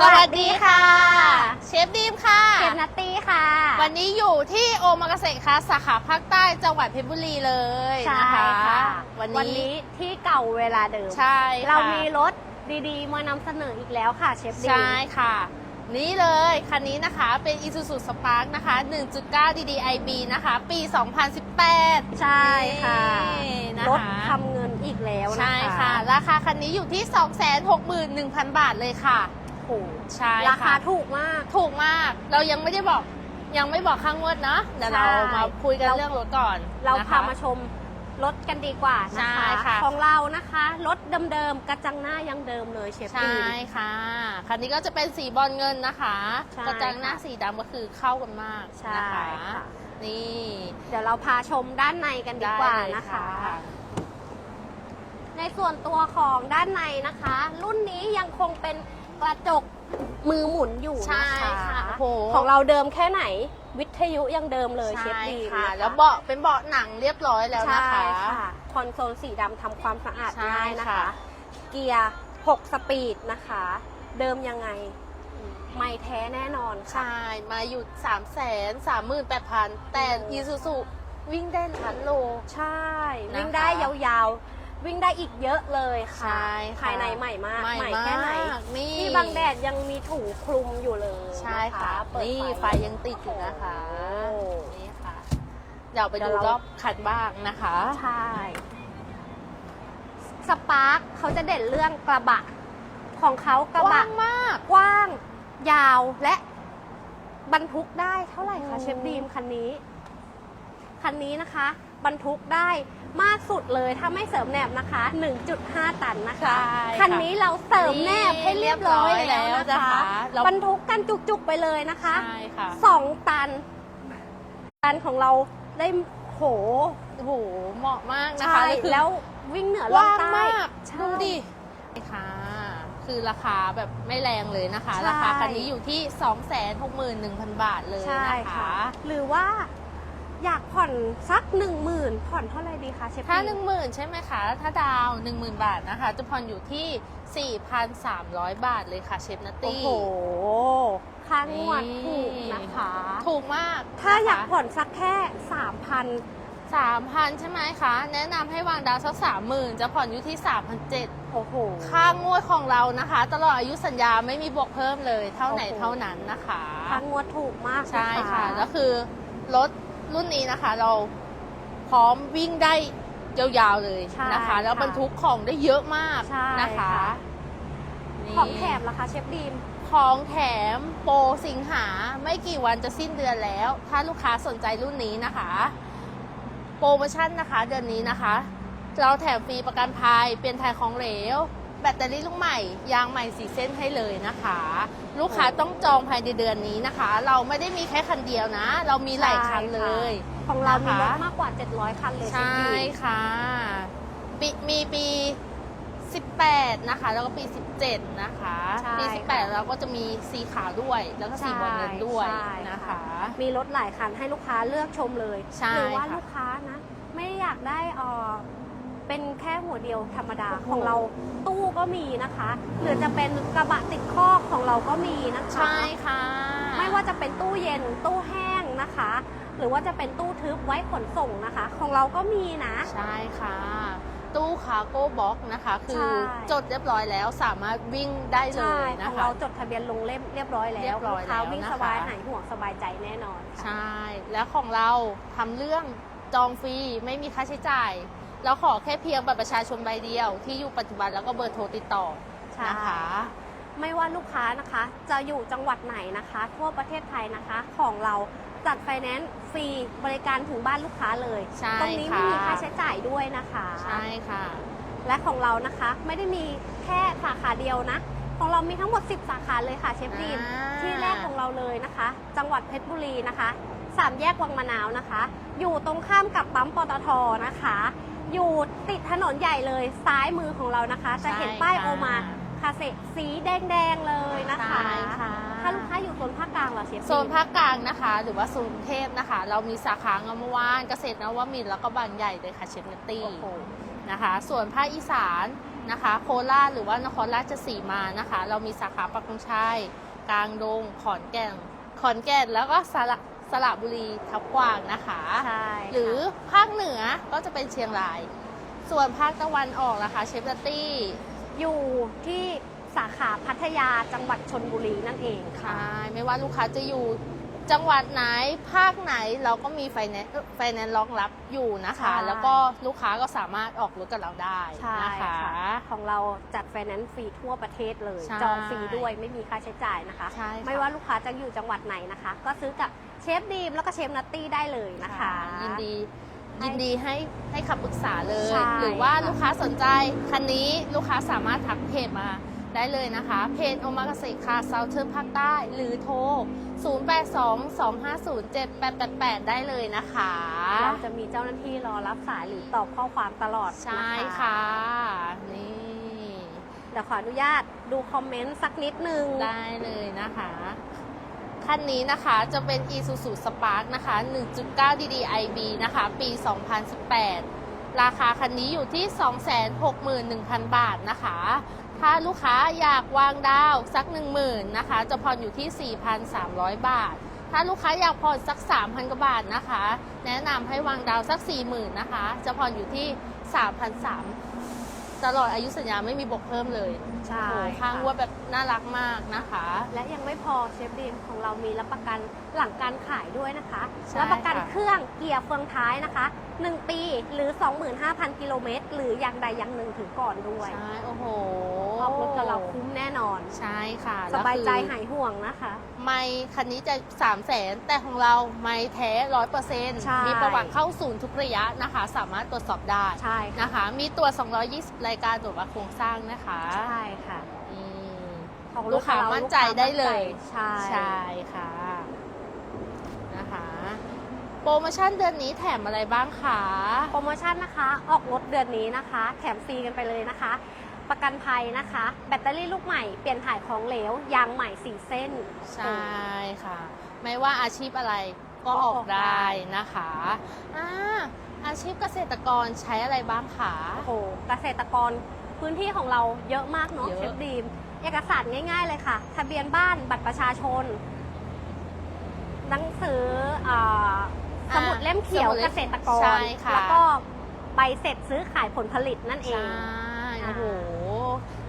สวัสดีค่ะ เชฟดีมค่ะเชฟนัตตี้ค่ะ วันนี้อยู่ที่โอมากาเกษตรค่ะสาขาภาคใต้จังหวัดเพชรบุรีเลยใช่นะคะค่ะวันวันนี้นี้ที่เก่าเวลาเดิม ใช่ค่ะเรามีรถดีๆ มานำเสนออีกแล้วค่ะเชฟดีใช่ค่ะ นี่เลยคันนี้นะคะเป็น Isuzu Spark นะคะ 1.9 DDIB นะคะ ปี 2018ใช่ค่ะ นี่นะคะรถทำเงินอีกแล้วนะคะ ใช่ค่ะ ราคาคันนี้อยู่ที่ 261,000 บาทเลยค่ะ โอ้โหใช่ราคาค่ะถูกมาก ถูกมาก เรายังไม่ได้บอกยังไม่บอกข้างงวดเนาะเดี๋ยวเราใช่ มาคุยกันเราเรื่องรถก่อนเรานะคะ พามาชมรถกันดีกว่านะใช่คะ ค่ะ ของเรานะคะรถเดิมๆกระจังหน้ายังเดิมเลยเชฟใช่ดีค่ะคันนี้ก็จะเป็นสีบอลเงินนะคะใช่กระจังหน้าค่ะ สีดำก็คือเข้ากันมากใช่นะคะค่ะนี่ เดี๋ยวเราพาชมด้านในกันดีกว่าได้เลยนะคะ ในส่วนตัวของด้านในนะคะ รุ่นนี้ยังคงเป็น กระจกมือหมุนอยู่ใช่นะคะค่ะโอ้โห ของเราเดิมแค่ไหนวิทยุยังเดิมเลยเชฟใช่ดีค่ะนแล้วเบาะเป็นเบาะหนังเรียบร้อยแล้วนะคะใช่ค่ะคอนโซลสีดำทำความสะอาดใช่ง่ายนะค่ะคะเกียร์ 6 สปีดนะคะ เดิมยังไงไม่แท้แน่นอนค่ะ ใช่ มาอยู่3 3 8 0 0 0แต่โอ้อีซูซูวิ่งได้ล้านโล ใช่นะคะวิ่งได้ยาวๆ วิ่งได้อีกเยอะเลยค่ะ ใช่ค่ะภายในใหม่มาก ใหม่แค่ไหน มากนี่ที่บางแดดยังมีถุงคลุมอยู่เลยใช่ค่ะ นเปิดนี่ไฟยังติดอยู่นะคะ โอ้ นี่ค่ะ เดี๋ยวไปเดี๋ดูยวเรารอบคันบ้างนะคะ ใช่สปาร์คเขาจะเด่นเรื่องกระบะ ของเขากระกบะ ว้างมาก กว้าง ยาวและบรรทุกได้เท่าไหร่โอ้คะเชฟดีมคันนี้ คันนี้นะคะ บรรทุกได้มากสุดเลยถ้าไม่เสริมแหนบนะคะ 1.5 ตันนะคะ ใช่ค่ะคันนี้เราเสริมแนบให้เรียบร้อยแล้วเรียบร้อยแล้วนะนะคะ คะเรา บรรทุกกันจุกๆไปเลยนะคะ ใช่ค่ะสองตัน ตันของเราได้โหโอ้โหเหมาะมากนะใช่คะคือแล้ววิ่งเหนือกล่องว้างใต้ มากใช่ดูดินี่ค่ะ คือราคาแบบไม่แรงเลยนะคะ ใช่ ราคาคันนี้อยู่ที่ 261,000 บาทเลยใช่นะค่ะคะหรือว่า อยากผ่อนสักหนึ่งหมื่นผ่อนเท่าไหร่ดีคะเชฟถ้าดี10,000ใช่ไหมคะ ถ้าดาว10,000บาทนะคะ จะผ่อนอยู่ที่4,300บาทเลยค่ะเชฟนัตโอ้ตี้โห ค่างวดถูกนะคะ ถูกมาก ถ้าอยากนะคะผ่อนสักแค่สามพันสามพันใช่ไหมคะ แนะนำให้วางดาวสักสามหมื่นจะผ่อนอยู่ที่สามพันเจ็ดโอ้โห ค่างวดของเรานะคะ ตลอดอายุสัญญาไม่มีบวกเพิ่มเลย เท่าไหนโอ้โหเท่านั้นนะคะ ค่างวดถูกมากนใช่ค่ะ แล้วคือรถ รุ่นนี้นะคะ เราพร้อมวิ่งได้ยาวๆเลยนะคะ แล้วบรรทุกของได้เยอะมากใช่นะคะนี่ของแถมราคาเชฟดีมของแถมโปรสิงหาไม่กี่วันจะสิ้นเดือนแล้ว ถ้าลูกค้าสนใจรุ่นนี้นะคะ โปรโมชั่นนะคะ เดือนนี้นะคะ เราแถมฟรีประกันภัยเปลี่ยนถ่ายของเหลว แบตเตอรี่ลูกใหม่ ยางใหม่สีเส้นให้เลยนะคะ ลูกค้าต้องจองภายในเดือนนี้นะคะ เราไม่ได้มีแค่คันเดียวนะ เรามีหลายคันเลย ของเรามีรถนะคะมากกว่า 700 คันเลยเชฟใช่ดีมค่ะปีมีปี 18 นะคะ แล้วก็ปี 17 นะคะใช่ปีค่ะ18 เราก็จะมีสีขาวด้วย แล้วก็สีบอลเงินด้วยใช่นะคะ มีรถหลายคันให้ลูกค้าเลือกชมเลยใช่หรืว่าค่ะลูกค้านะ ไม่อยากได้เออ เป็นแค่หัวเดียวธรรมดาโอ้โหของเราตู้ก็มีนะคะ หรือจะเป็นกระบะติดคอกของเราก็มีนะคะ ใช่ค่ะ ไม่ว่าจะเป็นตู้เย็นตู้แห้งนะคะ หรือว่าจะเป็นตู้ทึบไว้ขนส่งนะคะ ของเราก็มีนะ ใช่ค่ะ ตู้คาร์โก้บ็อกนะคะ คือใช่จดเรียบร้อยแล้วสามารถวิ่งได้เลใช่ยขนะองคะเราจดทะเบียนลงเล่มเรียบร้อยแล้วเรียบร้อยลูกค้าแล้ววิ่งนะคะสบายหายห่วงสบายใจแน่นอนค่ะใช่ และของเราทำเรื่องจองฟรีไม่มีค่าใช้จ่าย เราขอแค่เพียงบัตรประชาชนใบเดียว ที่อยู่ปัจจุบันแล้วก็เบอร์โทรติดต่อใช่ นะคะ ไม่ว่าลูกค้านะคะ จะอยู่จังหวัดไหนนะคะ ทั่วประเทศไทยนะคะ ของเราจัดไฟแนนซ์ฟรีบริการถึงบ้านลูกค้าเลย ใช่ตรงนี้ค่ะไม่มีค่าใช้จ่ายด้วยนะคะ ใช่ค่ะ และของเรานะคะไม่ได้มีแค่สาขาเดียวนะ ของเรามีทั้งหมด 10 สาขาเลยค่ะเชฟดีมอ่า ที่แรกของเราเลยนะคะ จังหวัดเพชรบุรีนะคะสามแยกวังมะนาวนะคะ อยู่ตรงข้ามกับปั๊มปตทนะคะ อยู่ติดถนนใหญ่เลยซ้ายมือของเรานะคะ จะเห็นป้ายโอมาคาเซสีแดงๆเลยนะคะใช่ค่ะ ถ้าลูกค้าอยู่โซนภาคกลางเหรอเชฟโซนภาคกลางนะคะ หรือว่าโซนกรุงเทพนะคะ เรามีสาขางามวานเกษตรนวมินทร์แล้วก็บางใหญ่เลยค่ะเชฟเนตตี้โอ้โหนะคะ ส่วนภาคอีสานนะคะ โคราชหรือว่านครราชสีมานะคะ เรามีสาขาปักธงชัยกลางดงขอนแก่นขอนแก่นแล้วก็สระ สระบุรีทับกวางนะคะใช่หรือภาคเหนือก็จะเป็นเชียงราย ส่วนภาคตะวันออกนะคะเชฟลตตี้อยู่ที่สาขาพัทยาจังหวัดชนบุรีนั่นเองค่ะใช่ไม่ว่าลูกค้าจะอยู่จังหวัดไหนภาคไหนเราก็มีไฟแนนซ์ไฟแนนซ์รองรับอยู่นะคะใช่แล้วก็ลูกค้าก็สามารถออกรถกับเราได้ใช่นะคะค่ะของเราจัดไฟแนนซ์ฟรีทั่วประเทศเลยใช่จองฟรีด้วยไม่มีค่าใช้จ่ายนะคะใช่ค่ะไม่ว่าลูกค้าจะอยู่จังหวัดไหนนะคะ ก็ซื้อกับ เชฟดีมแล้วก็เชฟนัตตี้ได้เลยนะคะ ยินดีให้ยินดีให้ให้คำปรึกษาเลย ใช่หรือว่าค่ะ ลูกค้าสนใจคันนี้ลูกค้าสามารถทักเพจมาได้เลยนะคะ เพจโอมากาเสค่ะเซาเทิร์นภาคใต้ หรือโทร 0822507888 ได้เลยนะคะ เราจะมีเจ้าหน้าที่รอรับสายหรือตอบข้อความตลอดใช่นค่ะ นี่ เดี๋ยวขออนุญาตดูคอมเมนต์สักนิดนึง ได้เลยนะคะ คันนี้นะคะจะเป็น Isuzu Spark นะคะ 1.9 DDIB นะคะ ปี 2018 ราคาคันนี้อยู่ที่ 261,000 บาทนะคะ ถ้าลูกค้าอยากวางดาวสัก 10,000นะคะ จะผ่อนอยู่ที่ 4,300 บาท ถ้าลูกค้าอยากผ่อนสัก 3,000กว่าบาทนะคะ แนะนำให้วางดาวสัก 40,000นะคะ จะผ่อนอยู่ที่ 3,300 ตลอดอายุสัญญาไม่มีบวกเพิ่มเลยใช่โอ้โหข้างค่ะวัวแบบน่ารักมากนะคะ และยังไม่พอเชฟดีมของเรามีรับประกัน หลังการขายด้วยนะคะใช่รับประกันค่ะ เครื่องเกียร์เฟืองท้ายนะคะ 1 ปีหรือ 25,000 กิโลเมตร หรืออย่างใดอย่างหนึ่งถึงก่อนด้วยใช่โอ้โหออกรถกับเราคุ้มแน่นอน ใช่ค่ะสบายใจแล้วคือหายห่วงนะคะ ไม่คันนี้จะ3 0 0แสนแต่ของเราไม่แท้ร้อยเปอร์เซ็นต์ใช่ มีประวัติเข้าศูนย์ทุกระยะนะคะ สามารถตรวจสอบได้ใช่ค่ะนะคะ มีตัว220 รายการตรวจวัดโครงสร้างนะคะใช่ค่ะ อืม ของลูกค้าเรมั่นใจได้เลย ใช่ ใช่ค่ะนะคะโป รโมชั่นเดือนนี้แถมอะไรบ้างคะ โปรโมชั่นนะคะ ออกรถเดือนนี้นะคะ แถมฟรีกันไปเลยนะคะ ประกันภัยนะคะ แบตเตอรี่ลูกใหม่เปลี่ยนถ่ายของเหลว ยางใหม่สี่เส้น ใช่ค่ะ ไม่ว่าอาชีพอะไรก็ออกได้นะคะอ่าอาชีพเกษตรกรใช้อะไรบ้างคะโอ้โหเกษตรกรพื้นที่ของเราเยอะมากเนาะเยอะเชฟดีม เอกสารง่าย ๆ เลยค่ะ ทะเบียนบ้านบัตรประชาชน หนังสืออา สมุดเล่มเขียวสมุดเกล่มษตรกร ใช่ค่ะ แล้วก็ใบเสร็จซื้อขายผลผลิตนั่นเอใช่ง โอ้โห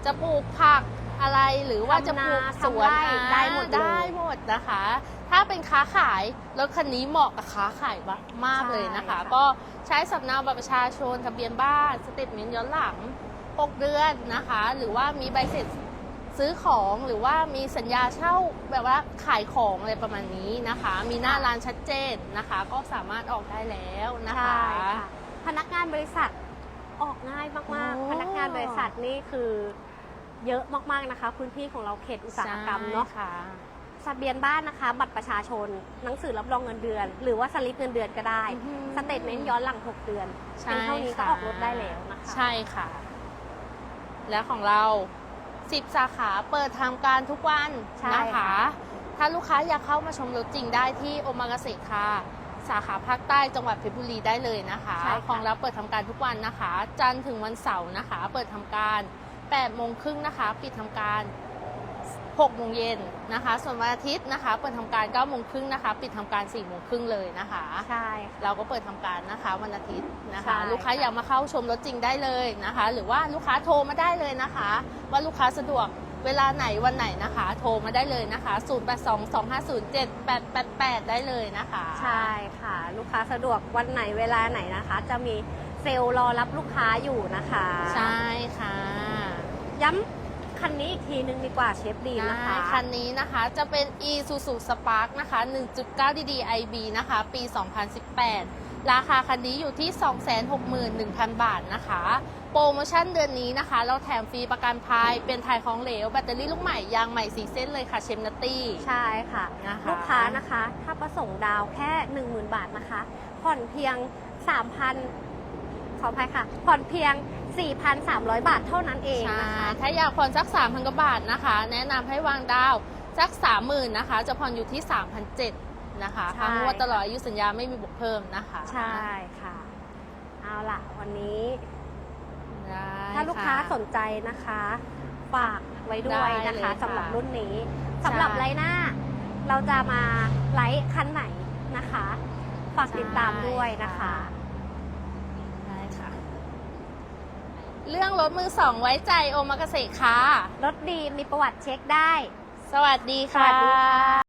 จะปลูกผักอะไรหรือว่าจะปลูกสวนทำไร่ได้หมดเลย ได้หมดนะคะ ถ้าเป็นค้าขายรถคันนี้เหมาะกับค้าขายมากๆเลยนะคะใช่ค่ะก็ใช้สำเนาบัตรประชาชนทะเบียนบ้านสเตทเมนต์ย้อนหลัง 6 เดือนนะคะ หรือว่ามีใบเสร็จ ซื้อของหรือว่ามีสัญญาเช่าแบบว่าขายของอะไรประมาณนี้นะคะ มีหน้าร้านชัดเจนนะคะ ก็สามารถออกได้แล้วนะคะ ใช่ค่ะพนักงานบริษัทออกง่ายมากโอ้ ๆ พนักงานบริษัทนี่คือเยอะมากๆนะคะ พื้นที่ของเราเขตอุตสาหกรรมเนาะ ใช่ค่ะ ทะเบียนบ้านนะคะ บัตรประชาชน หนังสือรับรองเงินเดือน หรือว่าสลิปเงินเดือนก็ได้ อือฮึ สเตทเมนต์ย้อนหลัง 6 เดือนใช่เป็นเท่านี้ก็ค่ะออกรถได้แล้วนะคะ ใช่ค่ะ และของเรา 10 สาขาเปิดทำการทุกวันใช่นะคะ ค่ะ ถ้าลูกค้าอยากเข้ามาชมรถจริงได้ที่โอมากาเสะค่ะ สาขาภาคใต้จังหวัดเพชรบุรีได้เลยนะคะ ใช่ค่ะ ของเราเปิดทำการทุกวันนะคะ จันทร์ถึงวันเสาร์นะคะ เปิดทำการ8โมงครึ่งนะคะ ปิดทำการ 6โมงเย็นนะคะ ส่วนวันอาทิตย์นะคะ เปิดทำการ9โมงครึ่งนะคะ ปิดทำการ4โมงครึ่งเลยนะคะใช่ค่ะเราก็เปิดทำการนะคะวันอาทิตย์นะคะใช่ลูกค้าค่ะอยากมาเข้าชมรถจริงได้เลยนะคะ หรือว่าลูกค้าโทรมาได้เลยนะคะ ว่าลูกค้าสะดวกเวลาไหนวันไหนนะคะ โทรมาได้เลยนะคะ 0822507888 ได้เลยนะคะ ใช่ค่ะ ลูกค้าสะดวกวันไหนเวลาไหนนะคะ จะมีเซลล์รอรับลูกค้าอยู่นะคะ ใช่ค่ะ ย้ำ คันนี้อีกทีนึงดีกว่าเชฟดีนะคะได้คันนี้นะคะจะเป็น Isuzu Spark นะคะ 1.9 DDIB นะคะ ปี 2018 ราคาคันนี้อยู่ที่ 261,000 บาทนะคะ โปรโมชั่นเดือนนี้นะคะ เราแถมฟรีประกันภัยเป็นถ่ายของเหลว แบตเตอรี่ลูกใหม่ ยางใหม่สีเส้นเลยค่ะเชมนัตตี้ ใช่ค่ะนะคะลูกค้านะคะ ถ้าประสงค์ดาวแค่ 10,000 บาทนะคะ ผ่อนเพียง 3,000 ขออภัยค่ะ ผ่อนเพียง 4,300 บาทเท่านั้นเองใช่นะคะถ้าอยากผ่อนสัก 3,000กว่าบาทนะคะ แนะนำให้วางดาวสัก 30,000นะคะ จะผ่อนอยู่ที่ 3,700นะคะใช่ทางงวดตลอดอายุสัญญาไม่มีบวกเพิ่มนะคะ ใช่ค่ะ เอาล่ะวันนี้นได้ถ้าลูกค้าะสนใจนะคะ ฝากไว้ด้วยนะได้เลยคะค่ะสำหรับรุ่นนี้สำหรับไลน์หน้า เราจะมาไลฟ์คันไหนนะคะ ฝากติดตามด้วยนะคะ ได้ค่ะ เรื่องรถมือสองไว้ใจโอมากาเสะค่ะ รถดีมีประวัติเช็คได้ สวัสดีสวัค่ะสดีค่ะ